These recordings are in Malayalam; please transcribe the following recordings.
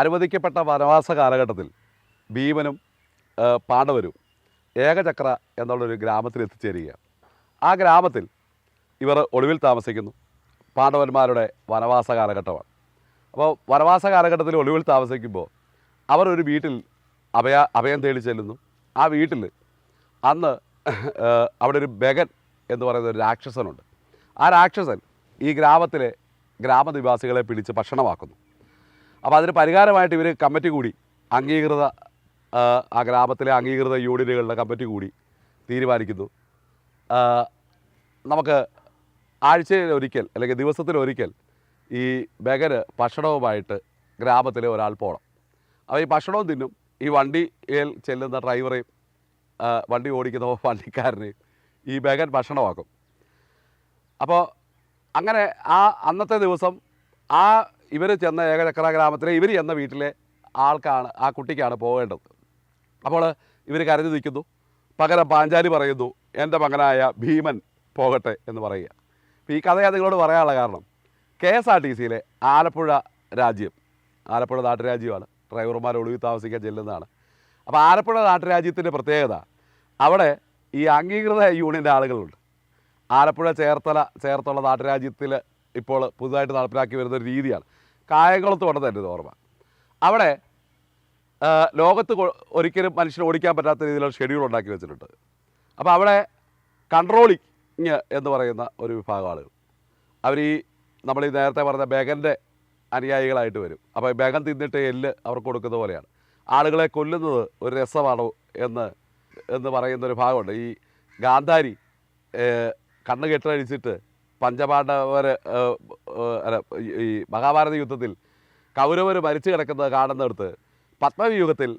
അനുവദിക്കപ്പെട്ട വനവാസ കാലഘട്ടത്തിൽ ഭീമനും പാണ്ഡവരും ഏകചക്ര എന്നുള്ളൊരു ഗ്രാമത്തിൽ എത്തിച്ചേരുക ആ ഗ്രാമത്തിൽ ഇവർ ഒളിവിൽ താമസിക്കുന്നു. പാണ്ഡവന്മാരുടെ വനവാസ കാലഘട്ടമാണ്. അപ്പോൾ വനവാസ കാലഘട്ടത്തിൽ ഒളിവിൽ താമസിക്കുമ്പോൾ അവർ ഒരു വീട്ടിൽ അഭയ അഭയം തേടി ചെല്ലുന്നു. ആ വീട്ടിൽ അന്ന് അവിടെ ഒരു ബഗൻ എന്ന് പറയുന്ന ഒരു രാക്ഷസനുണ്ട്. ആ രാക്ഷസൻ ഈ ഗ്രാമത്തിലെ ഗ്രാമനിവാസികളെ പിടിച്ച് ഭക്ഷണമാക്കുന്നു. അപ്പോൾ അതിന് പരിഹാരമായിട്ട് ഇവർ കമ്മിറ്റി കൂടി. അംഗീകൃത ആ, ഗ്രാമത്തിലെ അംഗീകൃത യൂണിയനുകളുടെ കമ്മിറ്റി കൂടി തീരുമാനിക്കുന്നു. നമുക്ക് ആഴ്ചയിൽ ഒരിക്കൽ അല്ലെങ്കിൽ ദിവസത്തിലൊരിക്കൽ ഈ ബഗന് ഭക്ഷണവുമായിട്ട് ഗ്രാമത്തിലെ ഒരാൾ പോകണം അപ്പോൾ ഈ ഭക്ഷണവും തിന്നും. ഈ വണ്ടിയിൽ ചെല്ലുന്ന ഡ്രൈവറെയും വണ്ടി ഓടിക്കുന്ന വണ്ടിക്കാരനെയും ഈ ബഗൻ ഭക്ഷണമാക്കും. അപ്പോൾ അങ്ങനെ ആ അന്നത്തെ ദിവസം ആ ഇവർ ചെന്ന ഏകചക്ര ഗ്രാമത്തിലെ ഇവർ ചെന്ന വീട്ടിലെ ആൾക്കാണ് ആ കുട്ടിക്കാണ് പോകേണ്ടത്. അപ്പോൾ ഇവർ കരഞ്ഞു നിൽക്കുന്നു. പകരം പാഞ്ചാലി പറയുന്നു എന്റെ മകനായ ഭീമൻ പോകട്ടെ എന്ന് പറയുക. അപ്പോൾ ഈ കഥ ഞാൻ നിങ്ങളോട് പറയാനുള്ള കാരണം കെ എസ് ആർ ടി സിയിലെ ആലപ്പുഴ രാജ്യം ആലപ്പുഴ നാട്ടുരാജ്യമാണ്. ഡ്രൈവർമാർ ഒളിവിൽ താമസിക്കാൻ ചെല്ലുന്നതാണ്. അപ്പോൾ ആലപ്പുഴ നാട്ടുരാജ്യത്തിന്റെ പ്രത്യേകത അവിടെ ഈ അംഗീകൃത യൂണിയന്റെ ആളുകളുണ്ട്. ആലപ്പുഴ ചേർത്തല ചേർത്തുള്ള നാട്ടുരാജ്യത്തിൽ ഇപ്പോൾ പുതുതായിട്ട് നടപ്പിലാക്കി വരുന്ന ഒരു രീതിയാണ്. കായംകുളത്ത് ഉണ്ടെന്ന് എന്റെ ഓർമ്മ. അവിടെ ലോകത്ത് ഒരിക്കലും മനുഷ്യന് ഓടിക്കാൻ പറ്റാത്ത രീതിയിലുള്ള ഷെഡ്യൂൾ ഉണ്ടാക്കി വെച്ചിട്ടുണ്ട്. അപ്പോൾ അവിടെ കൺട്രോളിങ് എന്ന് പറയുന്ന ഒരു വിഭാഗം ആളുകൾ. അവർ ഈ നമ്മൾ ഈ നേരത്തെ പറഞ്ഞ ബേഗന്റെ അനുയായികളായിട്ട് വരും. അപ്പോൾ ബേഗൻ തിന്നിട്ട് എല്ല് അവർക്ക് കൊടുക്കുന്ന പോലെയാണ്. ആളുകളെ കൊല്ലുന്നത് ഒരു രസമാണോ എന്ന് എന്ന് പറയുന്ന ഒരു ഭാഗമുണ്ട്. ഈ ഗാന്ധാരി കണ്ണ് കെട്ടഴിച്ചിട്ട് പഞ്ചപാണ്ഡവർ അല്ല ഈ- മഹാഭാരത യുദ്ധത്തിൽ കൗരവർ മരിച്ചു കിടക്കുന്നത് കാണുന്നിടത്ത് പത്മവ്യൂഹത്തിൽ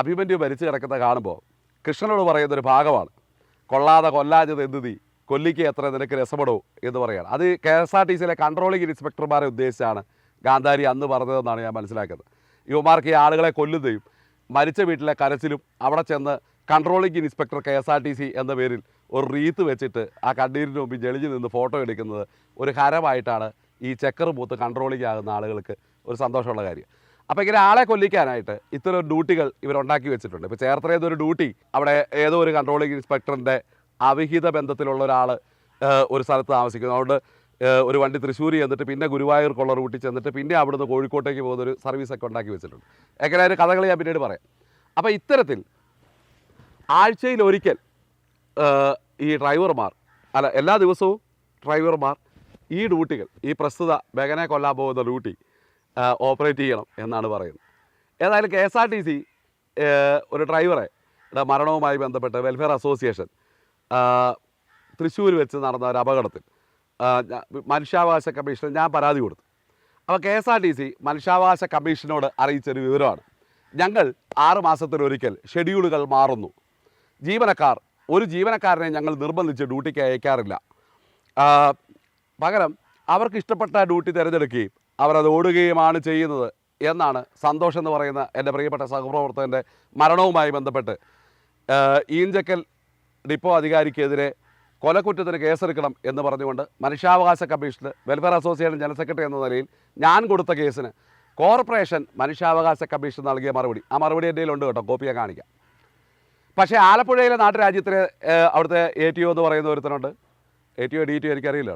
അഭിമന്യു മരിച്ചു കിടക്കുന്നത് കാണുമ്പോൾ കൃഷ്ണനോട് പറയുന്നൊരു ഭാഗമാണ് കൊള്ളാതെ കൊല്ലാഞ്ഞത് എന്ത് നീ? കൊല്ലിക്ക് എത്ര നിനക്ക് രസപ്പെടൂ എന്ന് പറയുകയാണ് അത് കെ എസ് ആർ ടി സിയിലെ കൺട്രോളിംഗ് ഇൻസ്പെക്ടർമാരെ ഉദ്ദേശിച്ചാണ് ഗാന്ധാരി അന്ന് പറഞ്ഞതെന്നാണ് ഞാൻ മനസ്സിലാക്കുന്നത് യുവമാർക്ക് ഈ ആളുകളെ കൊല്ലുകയും മരിച്ച വീട്ടിലെ കരച്ചിലും അവിടെ ചെന്ന് controlling inspector K S R T C എന്ന പേരിൽ ഒരു റീത്ത് വെച്ചിട്ട് ആ കണ്ണീരിന് മുമ്പിൽ ജളിഞ്ഞു നിന്ന് ഫോട്ടോ എടുക്കുന്നത് ഒരു ഹരമായിട്ടാണ് ഈ ചെക്കർ ബൂത്ത് കൺട്രോളിംഗ് ആകുന്ന ആളുകൾക്ക് ഒരു സന്തോഷമുള്ള കാര്യം. അപ്പോൾ ഇങ്ങനെ ആളെ കൊല്ലിക്കാനായിട്ട് ഇത്തരം ഡ്യൂട്ടികൾ ഇവരുണ്ടാക്കി വെച്ചിട്ടുണ്ട്. ഇപ്പോൾ ചേർത്തലയിൽ ഒരു ഡ്യൂട്ടി അവിടെ ഏതോ ഒരു കൺട്രോളിംഗ് ഇൻസ്പെക്ടറിന്റെ അവിഹിത ബന്ധത്തിലുള്ള ഒരാൾ ഒരു സ്ഥലത്ത് താമസിക്കുന്നു. അതുകൊണ്ട് ഒരു വണ്ടി തൃശ്ശൂർ ചെന്നിട്ട് പിന്നെ ഗുരുവായൂർക്കുള്ള റൂട്ടിൽ ചെന്നിട്ട് പിന്നെ അവിടുന്ന് കോഴിക്കോട്ടേക്ക് പോകുന്ന ഒരു സർവീസൊക്കെ ഉണ്ടാക്കി വെച്ചിട്ടുണ്ട്. എങ്ങനെ ഒരു കഥകൾ ഞാൻ പിന്നീട് പറയാം. അപ്പോൾ ഇത്തരത്തിൽ ആഴ്ചയിൽ ഒരിക്കൽ ഈ ഡ്രൈവർമാർ അല്ല എല്ലാ ദിവസവും ഡ്രൈവർമാർ ഈ ഡ്യൂട്ടികൾ ഈ പ്രസ്തുത ബഗനെ കൊല്ലാൻ പോകുന്ന ഡ്യൂട്ടി ഓപ്പറേറ്റ് ചെയ്യണം എന്നാണ് പറയുന്നത്. ഏതായാലും K S R T C ഒരു ഡ്രൈവറെ മരണവുമായി ബന്ധപ്പെട്ട് വെൽഫെയർ അസോസിയേഷൻ തൃശ്ശൂർ വെച്ച് നടന്ന ഒരു അപകടത്തിൽ മനുഷ്യാവകാശ കമ്മീഷൻ ഞാൻ പരാതി കൊടുത്തു. അപ്പോൾ K S R T C മനുഷ്യാവകാശ കമ്മീഷനോട് അറിയിച്ചൊരു വിവരമാണ്. ഞങ്ങൾ ആറ് മാസത്തിലൊരിക്കൽ ഷെഡ്യൂളുകൾ മാറുന്നു. ജീവനക്കാർ ഒരു ജീവനക്കാരനെ ഞങ്ങൾ നിർബന്ധിച്ച് ഡ്യൂട്ടിക്ക് അയക്കാറില്ല. പകരം അവർക്ക് ഇഷ്ടപ്പെട്ട ഡ്യൂട്ടി തിരഞ്ഞെടുക്കുകയും അവരത് ഓടുകയുമാണ് ചെയ്യുന്നത് എന്നാണ് സന്തോഷം എന്ന് പറയുന്ന എന്റെ പ്രിയപ്പെട്ട സഹപ്രവർത്തകന്റെ മരണവുമായി ബന്ധപ്പെട്ട് ഈഞ്ചക്കൽ ഡിപ്പോ അധികാരിക്കെതിരെ കൊലക്കുറ്റത്തിന് കേസെടുക്കണം എന്ന് പറഞ്ഞുകൊണ്ട് മനുഷ്യാവകാശ കമ്മീഷന് വെൽഫെയർ അസോസിയേഷൻ ജനറൽ സെക്രട്ടറി എന്ന നിലയിൽ ഞാൻ കൊടുത്ത കേസിന് കോർപ്പറേഷൻ മനുഷ്യാവകാശ കമ്മീഷൻ നൽകിയ മറുപടി. ആ മറുപടി എന്റെ കയ്യിലുണ്ട് കേട്ടോ കോപ്പിയെ കാണിക്കാം. പക്ഷേ ആലപ്പുഴയിലെ നാട്ടുരാജ്യത്തിന് അവിടുത്തെ എ ടി ഒ എന്ന് പറയുന്ന ഒരുത്തനുണ്ട്. A T O D T O എനിക്കറിയില്ല.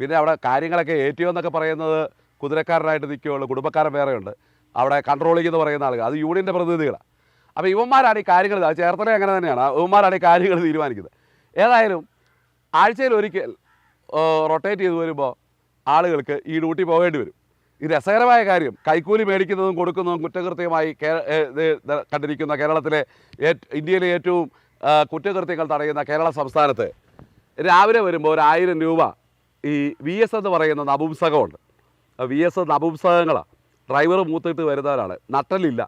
പിന്നെ അവിടെ കാര്യങ്ങളൊക്കെ എ ടി ഒ എന്നൊക്കെ പറയുന്നത് കുതിരക്കാരനായിട്ട് നിൽക്കുകയുള്ളൂ. കുടുംബക്കാരൻ വേറെയുണ്ട്. അവിടെ കൺട്രോളിംഗ് എന്ന് പറയുന്ന ആളുകൾ. അത് യൂണിയന്റെ പ്രതിനിധികളാണ് അപ്പോൾ ഇവന്മാരാണ് ഈ കാര്യങ്ങൾ ചേർത്തല അങ്ങനെ തന്നെയാണ്. ഇവന്മാരാണ് ഈ കാര്യങ്ങൾ തീരുമാനിക്കുന്നത്. ഏതായാലും ആഴ്ചയിൽ ഒരിക്കൽ റൊട്ടേറ്റ് ചെയ്ത് വരുമ്പോൾ ആളുകൾക്ക് ഈ ഡ്യൂട്ടി പോകേണ്ടി വരും. ഈ രസകരമായ കാര്യം കൈക്കൂലി മേടിക്കുന്നതും കൊടുക്കുന്നതും കുറ്റകൃത്യമായി കണ്ടിരിക്കുന്ന കേരളത്തിലെ ഇന്ത്യയിലെ ഏറ്റവും കുറ്റകൃത്യങ്ങൾ തടയുന്ന കേരള സംസ്ഥാനത്ത് രാവിലെ വരുമ്പോൾ ഒരു ആയിരം രൂപ ഈ വി എസ് എന്ന് പറയുന്ന നപുംസകമുണ്ട്. വി എസ് നപുംസകങ്ങളാണ് ഡ്രൈവർ മൂത്തിട്ട് വരുന്നവരാണ്. നട്ടലില്ല.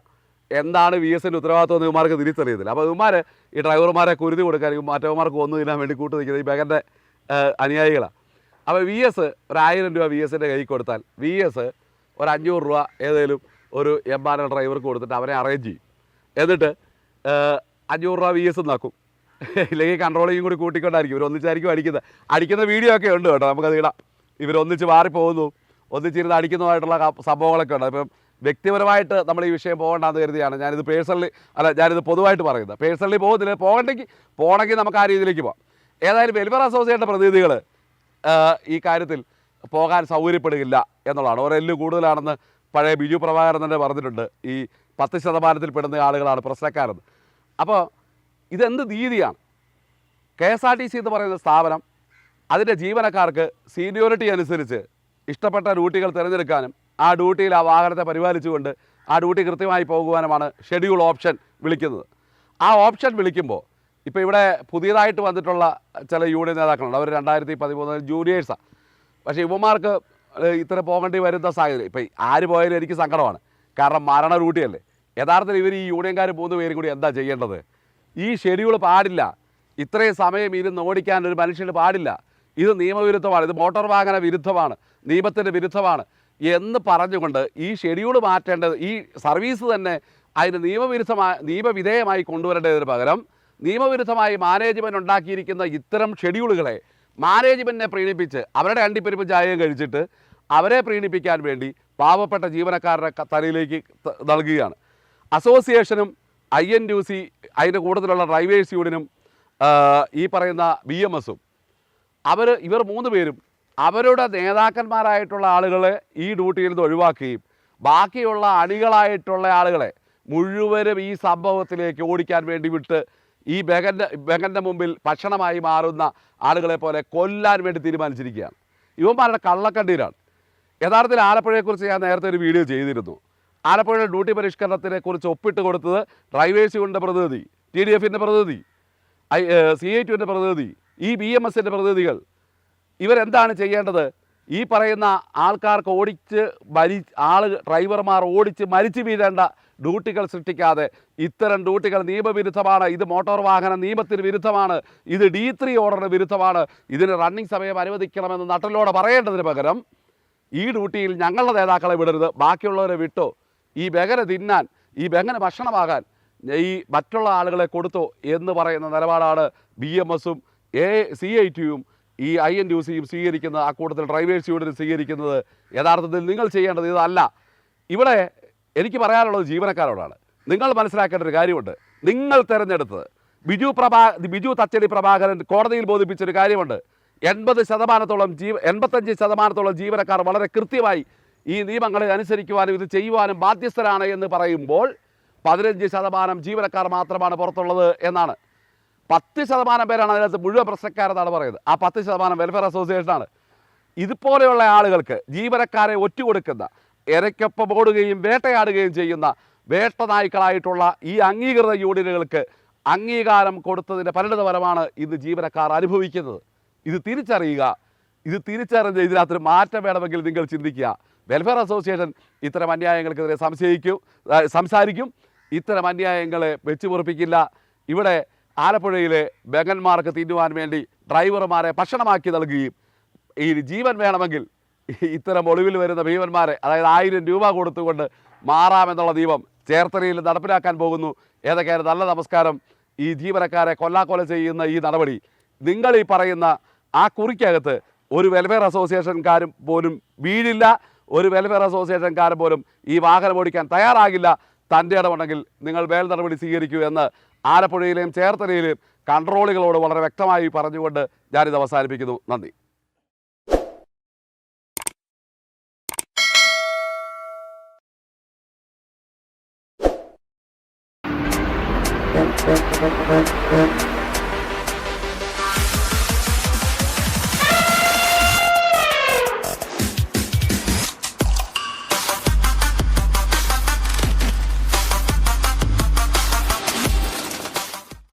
എന്താണ് വി എസിന്റെ ഉത്തരവാദിത്വം എന്ന് ഇവന്മാർക്ക് തിരിച്ചറിയത്തില്ല. അപ്പോൾ ഇവന്മാർ ഈ ഡ്രൈവർമാരെ കുരുതി കൊടുക്കാൻ മറ്റവന്മാർക്ക് ഒന്നു തിന്നാൻ വേണ്ടി കൂട്ട് നിൽക്കുന്നത് ഈ ബഗന്റെ അനുയായികളാണ് അപ്പോൾ വി എസ് ഒരു ആയിരം രൂപ വി എസിന്റെ കൈ കൊടുത്താൽ വി എസ് ഒരു അഞ്ഞൂറ് രൂപ ഏതെങ്കിലും ഒരു എം ആർ എൽ ഡ്രൈവർക്ക് കൊടുത്തിട്ട് അവനെ അറേഞ്ച് ചെയ്യും. എന്നിട്ട് അഞ്ഞൂറ് രൂപ വി എസ് നാക്കും ഇല്ലെങ്കിൽ കൺട്രോളിങ്ങും കൂടി കൂട്ടിക്കൊണ്ടായിരിക്കും. ഇവർ ഒന്നിച്ചായിരിക്കും അടിക്കുന്നത്. അടിക്കുന്ന വീഡിയോ ഒക്കെ ഉണ്ട് കേട്ടോ നമുക്കത് ഇടാം. ഇവരൊന്നിച്ച് മാറിപ്പോകുന്നു ഒന്നിച്ചിരുന്ന് അടിക്കുന്നതായിട്ടുള്ള സംഭവങ്ങളൊക്കെ ഉണ്ട്. അപ്പം വ്യക്തിപരമായിട്ട് നമ്മൾ ഈ വിഷയം പോകണ്ടെന്ന് കരുതിയാണ് ഞാനിത് പേഴ്സണലി അല്ല ഞാനിത് പൊതുവായിട്ട് പറയുന്നത്. പേഴ്സണലി പോകുന്നില്ല. പോകണ്ടെങ്കിൽ പോകണമെങ്കിൽ നമുക്ക് ആ രീതിയിലേക്ക് പോകാം. ഏതായാലും വെൽഫെയർ അസോസിയേഷന്റെ പ്രതിനിധികൾ ഈ കാര്യത്തിൽ പോകാൻ സൗകര്യപ്പെടുകയില്ല. എന്നുള്ളതാണ്. ഒരു എല്ല് കൂടുതലാണെന്ന് പഴയ ബിജു പ്രഭാകരൻ തന്നെ പറഞ്ഞിട്ടുണ്ട്. ഈ പത്ത് ശതമാനത്തിൽ പെടുന്ന ആളുകളാണ് പ്രശ്നക്കാരെന്ന്. അപ്പോൾ ഇതെന്ത് നീതിയാണ്? K S R T C എന്ന് പറയുന്ന സ്ഥാപനം അതിന്റെ ജീവനക്കാർക്ക് സീനിയോറിറ്റി അനുസരിച്ച് ഇഷ്ടപ്പെട്ട ഡ്യൂട്ടികൾ തിരഞ്ഞെടുക്കാനും ആ ഡ്യൂട്ടിയിൽ ആ വാഹനത്തെ പരിപാലിച്ചുകൊണ്ട് ആ ഡ്യൂട്ടി കൃത്യമായി പോകുവാനുമാണ് ഷെഡ്യൂൾ ഓപ്ഷൻ വിളിക്കുന്നത്. ആ ഓപ്ഷൻ വിളിക്കുമ്പോൾ ഇപ്പോൾ ഇവിടെ പുതിയതായിട്ട് വന്നിട്ടുള്ള ചില യൂണിയൻ നേതാക്കളുണ്ട്. അവർ രണ്ടായിരത്തി പതിമൂന്നിൽ ജൂനിയേഴ്സാണ്. പക്ഷേ യുവമാർക്ക് ഏഹ്, ഇത്ര പോകേണ്ടി വരുന്ന സാഹചര്യം. ഇപ്പം ആര് പോയാലും എനിക്ക് സങ്കടമാണ്. കാരണം മരണ ഡ്യൂട്ടിയല്ലേ. യഥാർത്ഥത്തിൽ ഇവർ ഈ യൂണിയൻകാർ മൂന്ന് പേരും കൂടി എന്താ ചെയ്യേണ്ടത്? ഈ ഷെഡ്യൂൾ പാടില്ല. ഇത്രയും സമയം ഇരുന്ന് ഓടിക്കാൻ ഒരു മനുഷ്യന് പാടില്ല. ഇത് നിയമവിരുദ്ധമാണ്. ഇത് മോട്ടോർ വാഹന വിരുദ്ധമാണ്. നിയമത്തിന്റെ വിരുദ്ധമാണ്. എന്ന് പറഞ്ഞുകൊണ്ട് ഈ ഷെഡ്യൂൾ മാറ്റേണ്ടത് ഈ സർവീസ് തന്നെ അതിന് നിയമവിരുദ്ധമായ നിയമവിധേയമായി കൊണ്ടുവരേണ്ടതിന് പകരം നിയമവിരുദ്ധമായി മാനേജ്മെന്റ് ഉണ്ടാക്കിയിരിക്കുന്ന ഇത്തരം ഷെഡ്യൂളുകളെ മാനേജ്മെന്റിനെ പ്രീണിപ്പിച്ച് അവരുടെ അണ്ടിപ്പെരുപ്പ് ചായയും കഴിച്ചിട്ട് അവരെ പ്രീണിപ്പിക്കാൻ വേണ്ടി പാവപ്പെട്ട ജീവനക്കാരുടെ തലയിലേക്ക് നൽകുകയാണ്. അസോസിയേഷനും ഐ എൻ യു സി അതിന്റെ കൂട്ടത്തിലുള്ള ഡ്രൈവേഴ്സ് യൂണിയനും ഈ പറയുന്ന ബി എം എസും അവർ ഇവർ മൂന്ന് പേരും അവരുടെ നേതാക്കന്മാരായിട്ടുള്ള ആളുകളെ ഈ ഡ്യൂട്ടിയിൽ നിന്ന് ഒഴിവാക്കുകയും ബാക്കിയുള്ള അണികളായിട്ടുള്ള ആളുകളെ മുഴുവനും ഈ സംഭവത്തിലേക്ക് ഓടിക്കാൻ വേണ്ടി വിട്ട് ഈ ബെഗന്റെ ബെഗന്റെ മുമ്പിൽ ഭക്ഷണമായി മാറുന്ന ആളുകളെ പോലെ കൊല്ലാൻ വേണ്ടി തീരുമാനിച്ചിരിക്കുകയാണ്. ഇവന്മാരുടെ കള്ളക്കണ്ണീരാണ് യഥാർത്ഥത്തിൽ ആലപ്പുഴയെക്കുറിച്ച് ഞാൻ നേരത്തെ ഒരു വീഡിയോ ചെയ്തിരുന്നു. ആലപ്പുഴയുടെ ഡ്യൂട്ടി പരിഷ്കരണത്തിനെ കുറിച്ച് ഒപ്പിട്ട് കൊടുത്തത് ഡ്രൈവേഴ്സ് യൂണിന്റെ പ്രതിനിധി ടി ഡി എഫിന്റെ പ്രതിനിധി ഐ സി ഐ ടുവിന്റെ പ്രതിനിധി ഈ ബി എം എസിന്റെ പ്രതിനിധികൾ. ഇവരെന്താണ് ചെയ്യേണ്ടത്? ഈ പറയുന്ന ആൾക്കാർക്ക് ഓടിച്ച് മരി ആൾ ഡ്രൈവർമാർ ഓടിച്ച് മരിച്ചു വീഴേണ്ട ഡ്യൂട്ടികൾ സൃഷ്ടിക്കാതെ ഇത്തരം ഡ്യൂട്ടികൾ നിയമവിരുദ്ധമാണ്. ഇത് മോട്ടോർ വാഹന നിയമത്തിന് വിരുദ്ധമാണ്. ഇത് ഡി ത്രീ ഓർഡറിന് വിരുദ്ധമാണ്. ഇതിന് റണ്ണിങ് സമയം അനുവദിക്കണമെന്ന് നട്ടലോടെ പറയേണ്ടതിന് പകരം ഈ ഡ്യൂട്ടിയിൽ ഞങ്ങളുടെ നേതാക്കളെ വിടരുത് ബാക്കിയുള്ളവരെ വിട്ടോ. ഈ ബെഗന തിന്നാൻ ഈ ബെഗന ഭക്ഷണമാകാൻ ഈ മറ്റുള്ള ആളുകളെ കൊടുത്തോ എന്ന് പറയുന്ന നിലപാടാണ് ബി എം എസും എ സി ഐ ടിയും ഈ ഐ എൻ യു സിയും സ്വീകരിക്കുന്നത് ആ കൂട്ടത്തിൽ ഡ്രൈവേഴ്സ് യൂണിയൻ സ്വീകരിക്കുന്നത്. യഥാർത്ഥത്തിൽ നിങ്ങൾ ചെയ്യേണ്ടത് ഇതല്ല. ഇവിടെ എനിക്ക് പറയാനുള്ളത് ജീവനക്കാരോടാണ്. നിങ്ങൾ മനസ്സിലാക്കേണ്ട ഒരു കാര്യമുണ്ട്. നിങ്ങൾ തിരഞ്ഞെടുത്തത്. ബിജു പ്രഭാ ബിജു തച്ചടി പ്രഭാകരൻ കോടതിയിൽ ബോധിപ്പിച്ചൊരു കാര്യമുണ്ട്. എൺപത് ശതമാനത്തോളം ജീവ എൺപത്തഞ്ച് ശതമാനത്തോളം ജീവനക്കാർ വളരെ കൃത്യമായി ഈ നിയമങ്ങളെ അനുസരിക്കുവാനും ഇത് ചെയ്യുവാനും ബാധ്യസ്ഥരാണ് എന്ന് പറയുമ്പോൾ പതിനഞ്ച് ശതമാനം ജീവനക്കാർ മാത്രമാണ് പുറത്തുള്ളത് എന്നാണ്. പത്ത് ശതമാനം പേരാണ് അതിനകത്ത് മുഴുവൻ പ്രശ്നക്കാരെന്നാണ് പറയുന്നത്. ആ പത്ത് ശതമാനം വെൽഫെയർ അസോസിയേഷനാണ് ഇതുപോലെയുള്ള ആളുകൾക്ക് ജീവനക്കാരെ ഒറ്റുകൊടുക്കുന്ന ഇരയ്ക്കൊപ്പം ഓടുകയും വേട്ടയാടുകയും ചെയ്യുന്ന വേട്ട നായ്ക്കളായിട്ടുള്ള ഈ അംഗീകൃത യൂണിയനുകൾക്ക് അംഗീകാരം കൊടുത്തതിന്റെ പരിണിതഫലമാണ് ഇന്ന് ജീവനക്കാർ അനുഭവിക്കുന്നത്. ഇത് തിരിച്ചറിയുക. ഇത് തിരിച്ചറിഞ്ഞ് ഇതിനകത്തൊരു മാറ്റം വേണമെങ്കിൽ നിങ്ങൾ ചിന്തിക്കുക. വെൽഫെയർ അസോസിയേഷൻ ഇത്തരം അന്യായങ്ങൾക്കെതിരെ സംശയിക്കും സംസാരിക്കും. ഇത്തരം അന്യായങ്ങളെ വെച്ച് പൊറപ്പിക്കില്ല ഇവിടെ ആലപ്പുഴയിലെ ബഗന്മാർക്ക് തിന്നുവാൻ വേണ്ടി ഡ്രൈവർമാരെ ഭക്ഷണമാക്കി നൽകുകയും ഈ ജീവൻ വേണമെങ്കിൽ ഇത്തരം ഒളിവിൽ വരുന്ന ഭീമന്മാരെ അതായത് ആയിരം രൂപ കൊടുത്തുകൊണ്ട് മാറാമെന്നുള്ള ദീപം ചേർത്തലയിൽ നടപ്പിലാക്കാൻ പോകുന്നു. ഏതൊക്കെയാണ്? നല്ല നമസ്കാരം. ഈ ജീവനക്കാരെ കൊല്ലാക്കൊല ചെയ്യുന്ന ഈ നടപടി. നിങ്ങൾ ഈ പറയുന്ന ആ കുറിക്കകത്ത് ഒരു വെൽഫെയർ അസോസിയേഷൻകാരും പോലും വീഴില്ല. ഒരു വെൽഫെയർ അസോസിയേഷൻകാരൻ പോലും ഈ വാഹനം ഓടിക്കാൻ തയ്യാറാകില്ല. തന്റെ ഇടമുണ്ടെങ്കിൽ നിങ്ങൾ വേൽ നടപടി സ്വീകരിക്കൂ എന്ന് ആലപ്പുഴയിലെയും ചേർത്തലയിലെയും കൺട്രോളുകളോട് വളരെ വ്യക്തമായി പറഞ്ഞുകൊണ്ട് ഞാനിത് അവസാനിപ്പിക്കുന്നു. നന്ദി. Thank you.